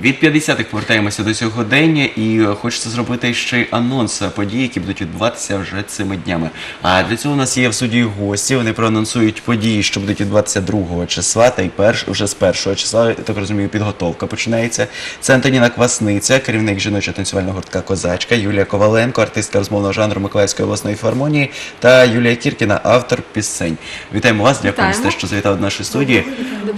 Від 50-х повертаємося до сьогодення і е, хочеться зробити ще й анонс подій, які будуть відбуватися вже цими днями. А для цього у нас є в суді гості. Вони проанонсують події, що будуть відбуватися 2 числа, та й перш уже з 1 числа, я так розумію, підготовка починається. Це Антоніна Квасниця, керівник жіночого танцювального гуртка Козачка, Юлія Коваленко, артистка розмовного жанру Миколаївської обласної філармонії та Юлія Кіркіна, автор пісень. Вітаємо вас, дякуємо за те, що завітали до нашої студії.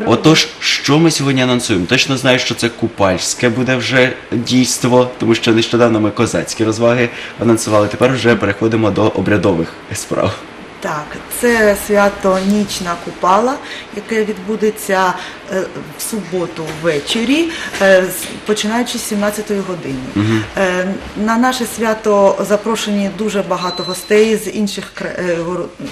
Отож, що ми сьогодні анонсуємо? Точно знаю, що це купальське буде вже дійство, тому що нещодавно ми козацькі розваги анонсували. Тепер вже переходимо до обрядових справ. Так, це свято Нічна Купала, яке відбудеться е, в суботу ввечері, е, починаючи з 17-ї години. Е, На наше свято запрошені дуже багато гостей з інших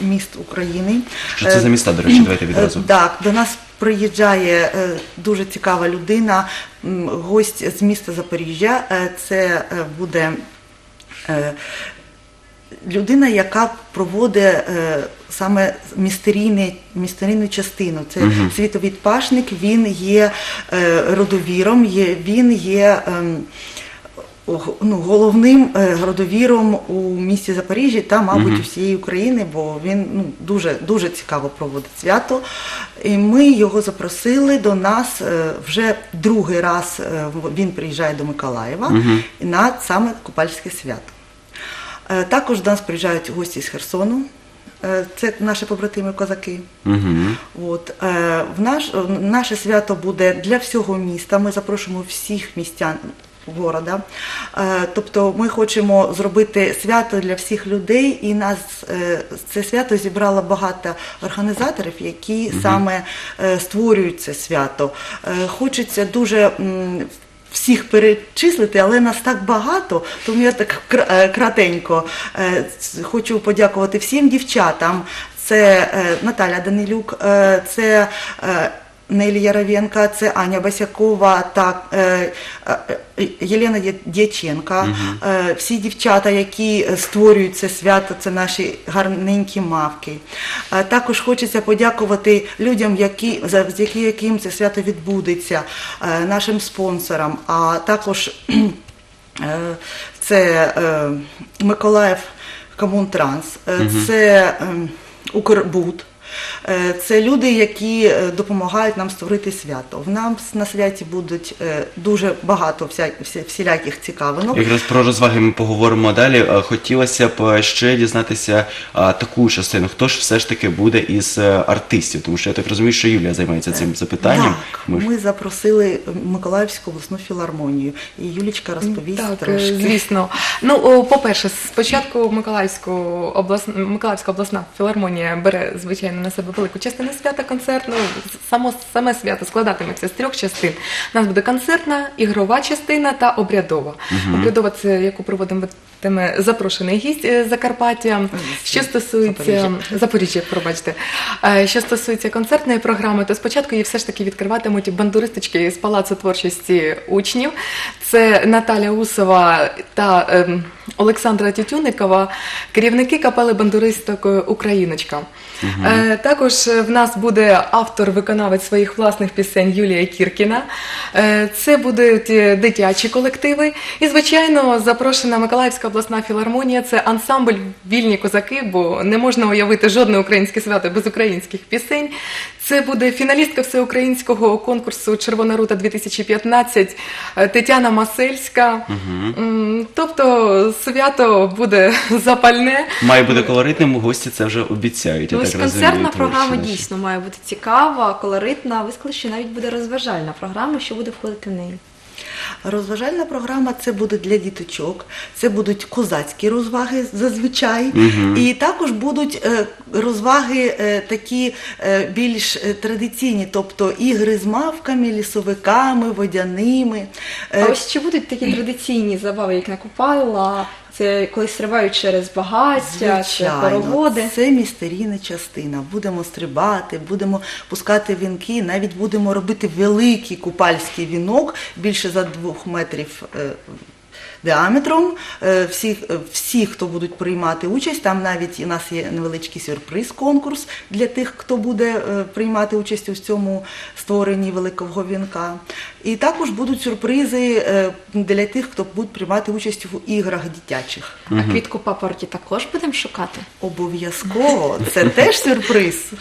міст України. Що це за міста, до речі, давайте відразу. Так, до нас приїжджає дуже цікава людина, гость з міста Запоріжжя. Це буде людина, яка проводить е, саме містерійну частину. Це світовід Пашник, він є е, родовіром, є, він є. ем, ну, головним е, родовіром у місті Запоріжжя та, мабуть, усієї України, бо він ну, дуже, дуже цікаво проводить свято. І ми його запросили до нас вже другий раз. Він приїжджає до Миколаєва на саме Купальське свято. Е, Також до нас приїжджають гості з Херсону. Е, Це наші побратими козаки. Угу. От, е, в наш, е, наше свято буде для всього міста. Ми запрошуємо всіх містян города. Е, тобто ми хочемо зробити свято для всіх людей, і нас е, це свято зібрало багато організаторів, які саме е, створюють це свято. Е, хочеться дуже. м, Всіх перечислити, але нас так багато, тому я так е, кратенько е, хочу подякувати всім дівчатам. Це е, Наталя Данилюк, це Нелі Яровенка, це Аня Басякова та е, е, Єлена Дя- Дяченка. Е, Всі дівчата, які е, створюють це свято, це наші гарненькі мавки. Е, Також хочеться подякувати людям, які, завдяки яким це свято відбудеться, е, нашим спонсорам, а також Е, Це е, Миколаїв Комунтранс, е, це е, Укрбуд. Е, Це люди, які е, допомагають нам створити свято. В нас на святі будуть е, дуже багато всіляких цікавинок. Якраз про розваги ми поговоримо далі. Хотілося б ще дізнатися таку частину. Хто ж все ж таки буде із артистів? Тому що я так розумію, що Юлія займається цим запитанням. Так, Ми ми запросили Миколаївську обласну філармонію, і Юлічка розповість Так, трошки. звісно. Ну, по-перше, спочатку Миколаївську обласна, Миколаївська обласна філармонія бере, звичайно, на себе велику частину свята концертну. Само, саме свято складатиметься з трьох частин. У нас буде концертна, ігрова частина та обрядова. Обрядова це яку проводитиме запрошений гість е, з Закарпаття. Що стосується Запоріжжя. Запоріжжя, пробачте. Е, Що стосується концертної програми, то спочатку її все ж таки відкриватимуть бандуристички з Палацу творчості учнів. Це Наталя Усова та ем, Олександра Тютюникова, керівники капели бандуристок е, Україночка. Е, Також е, в нас буде автор-виконавець своїх власних пісень Юлія Кіркіна. Е, Це будуть дитячі колективи. І, звичайно, запрошена Миколаївська обласна філармонія. Це ансамбль вільні козаки, бо не можна уявити жодне українське свято без українських пісень. Це буде фіналістка всеукраїнського конкурсу Червона рута 2015 е, Тетяна Масельська. М, Тобто свято буде запальне. Має бути колоритним, гості це вже обіцяють. Я Ну, ось так розумію. концертна тому програма що- дійсно має бути цікава, колоритна. Ви сказали, що навіть буде розважальна програма, що буде входити в неї. Розважальна програма це буде для діточок, це будуть козацькі розваги зазвичай, і також будуть е, розваги е, такі е, більш е, традиційні, тобто ігри з мавками, лісовиками, водяними. Е, А ось чи будуть такі традиційні забави, як накупала, це коли стрибають через багаття, це пароводи. це містерійна частина. Будемо стрибати, будемо пускати вінки, навіть будемо робити великий купальський вінок більше за двох метрів е, діаметром. Е, Всі, е, всі, хто будуть приймати участь, там навіть у нас є невеличкий сюрприз конкурс для тих, хто буде е, приймати участь у цьому створенні великого вінка. І також будуть сюрпризи для тих, хто буде приймати участь в іграх дитячих. А квітку папороті також будемо шукати. Обов'язково це теж сюрприз.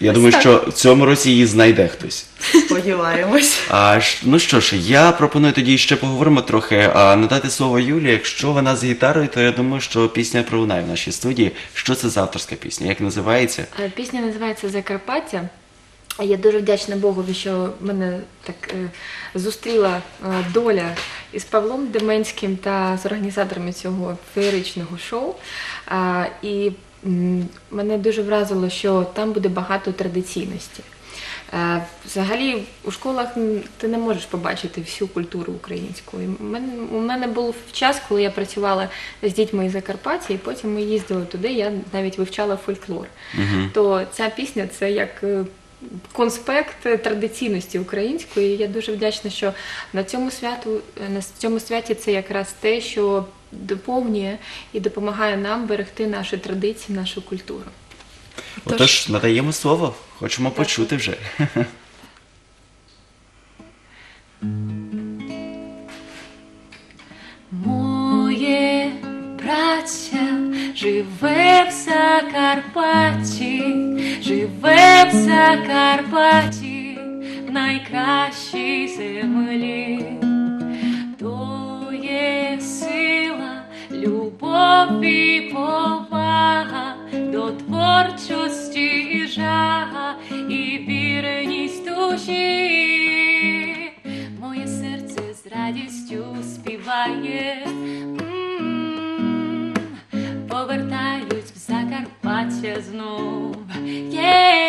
Я думаю, що в цьому році її знайде хтось. Сподіваємось. А ж- ну що ж, я пропоную тоді ще поговоримо трохи, а надати слово Юлі. Якщо вона з гітарою, то я думаю, що пісня пролунає в нашій студії. Що це за авторська пісня? Як називається? Е, Пісня називається Закарпаття. Я дуже вдячна Богові, що мене так е, зустріла е, доля із Павлом Деменським та з організаторами цього феєричного шоу. А, і мене дуже вразило, що там буде багато традиційності. Е, Взагалі у школах ти не можеш побачити всю культуру українську. У мене, був час, коли я працювала з дітьми із Закарпаття, і потім ми їздили туди, я навіть вивчала фольклор. То ця пісня це як е, конспект традиційності української. І Я дуже вдячна, що на цьому святу на цьому святі це якраз те, що доповнює і допомагає нам берегти наші традиції, нашу культуру. Отож, надаємо слово, хочемо почути вже. Моє браття живе в Закарпатті, живе в Закарпатті, в найкращій землі. То є сила, любов повага до творчості і і вірність душі. Моє серце з радістю співає. М, Повертаюсь в Закарпаття знов. Є,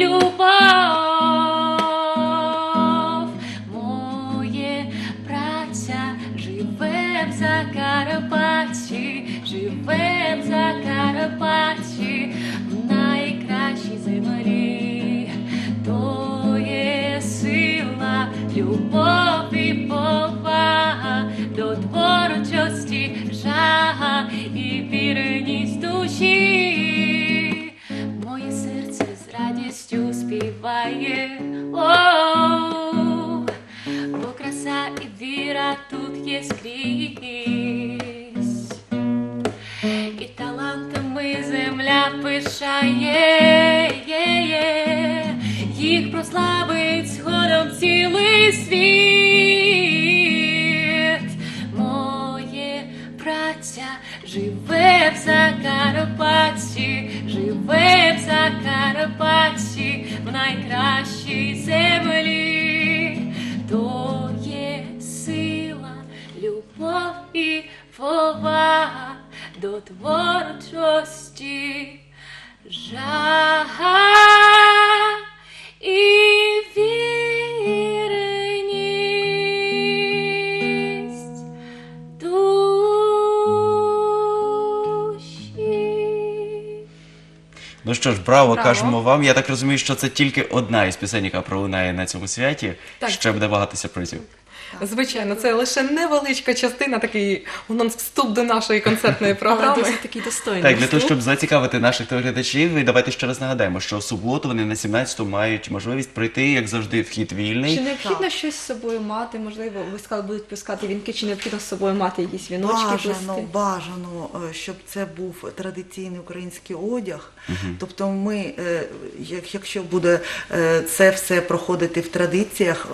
blue. Пишає, є, є, їх прославить згодом цілий світ. Моє праця живе в Закарпатті, живе в Закарпатті, в найкращій Ну що ж, браво, Браво. кажемо вам. Я так розумію, що це тільки одна із пісень, яка пролунає на цьому святі. Так. Ще буде багато сюрпризів. Звичайно, це лише невеличка частина, такий у нас вступ до нашої концертної Але програми. досить такий достойний. Так, для того, щоб зацікавити наших телеглядачів, і давайте ще раз нагадаємо, що в суботу вони на 17-ту мають можливість прийти, як завжди, вхід вільний. Чи необхідно щось з собою мати? Можливо, ви сказали, будуть пускати вінки, чи необхідно з собою мати якісь віночки Бажано, плести? бажано, е, щоб це був традиційний український одяг. Тобто, ми, е, як- якщо буде е, це все проходити в традиціях,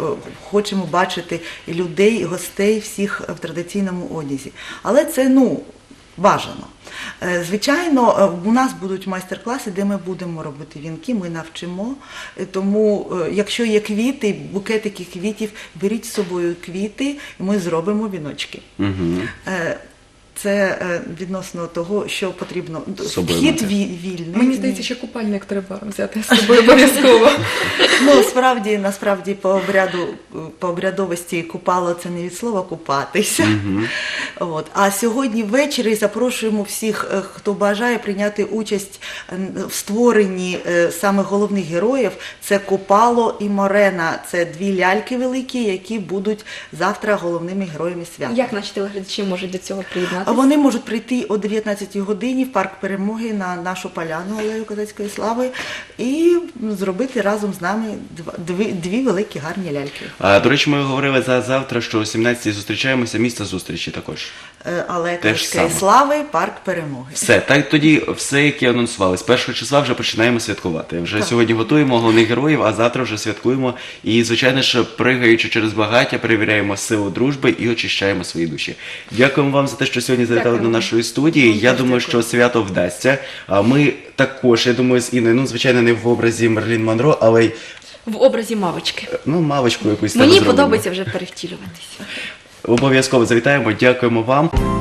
хочемо бачити людей, гостей всіх в традиційному одязі. Але це ну бажано. Е, Звичайно, е, у нас будуть майстер-класи, де ми будемо робити вінки, ми навчимо. Е, Тому, якщо є квіти, букетики квітів, беріть з собою квіти, і ми зробимо віночки. Угу. Це е, відносно того, що потрібно. Вхід вільний. Мені здається, що купальник треба взяти з собою обов'язково. Ну, справді, насправді, по обряду, по обрядовості купало це не від слова купатися. От. А сьогодні ввечері запрошуємо всіх, е, хто бажає прийняти участь в створенні е, саме головних героїв. Це Купало і Морена. Це дві ляльки великі, які будуть завтра головними героями свята. Як наші телеглядачі можуть до цього А приєднатися? Вони можуть прийти о 19 годині в парк перемоги на нашу поляну Алею Козацької слави і зробити разом з нами дві, дві великі гарні ляльки. А, до речі, ми говорили за завтра, що о 17-й зустрічаємося, місце зустрічі також. Е, Козацької саме. слави, парк перемоги. Все, так тоді все, як і анонсували. З першого числа вже починаємо святкувати. Вже Так. сьогодні готуємо головних героїв, а завтра вже святкуємо. І, звичайно ж, пригаючи через багаття, перевіряємо силу дружби і очищаємо свої душі. Дякуємо вам за те, що сьогодні завітали Дякую. до нашої студії. Я думаю, що свято вдасться. А ми також, я думаю, з Інною, ну звичайно, не в образі Мерлін Монро, але й В образі мавочки. ну мавочку якусь Мені зробимо. подобається вже перевтілюватися. Обов'язково завітаємо. Дякуємо вам.